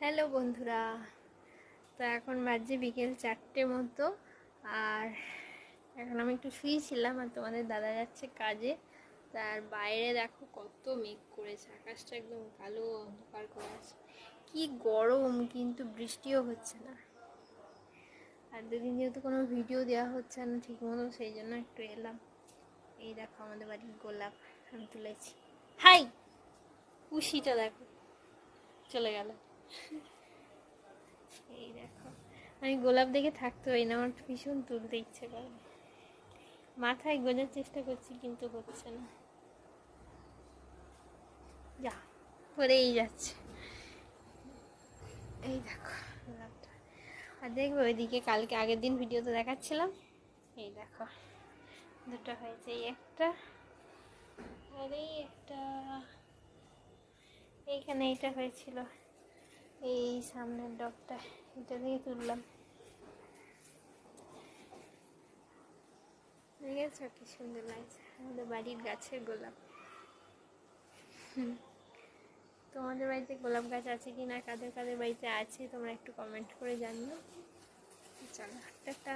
Hello বন্ধুরা, তো এখন বাজে বিকেল চারটে মতো, আর এখন আমি একটু শুয়েছিলাম আর তোমাদের দাদা যাচ্ছে কাজে, তার বাইরে দেখো কত মেঘ করেছে, আকাশটা একদম কালো অন্ধকার করে আছে। কি গরম, কিন্তু বৃষ্টিও হচ্ছে না। আর দুদিন যেহেতু কোনো ভিডিও দেওয়া হচ্ছে না ঠিক মতো, সেই জন্য একটু এলাম। এই দেখো আমাদের বাড়ির গোলাপ, আমি তুলেছি। হাই! কুশিটা দেখো, চলে গেল। এই দেখো। আমি গোলাপ দেখে থাকতে পারি না, আমার ভীষণ তুলতে ইচ্ছে করে। মাথায় গোজার চেষ্টা করছি, কিন্তু হচ্ছে না। যা পরেই যাচ্ছে। এই দেখো, গোলাপটা। আর দেখব ওইদিকে কালকে আগের দিন ভিডিওতে দেখাচ্ছিলাম। এই দেখো, দুটো হয়েছে, এই একটা আর এই একটা। এইখানে এইটা হয়েছিল। এই সামনের ডগটা, এটা থেকে তুললাম। ঠিক আছে কি সুন্দর লাগছে? আমাদের বাড়ির গাছের গোলাপ। তোমাদের বাড়িতে গোলাপ গাছ আছে কি না কাদের কাদের বাড়িতে আছে, তোমরা একটু কমেন্ট করে জানিও। চলো, টাটা।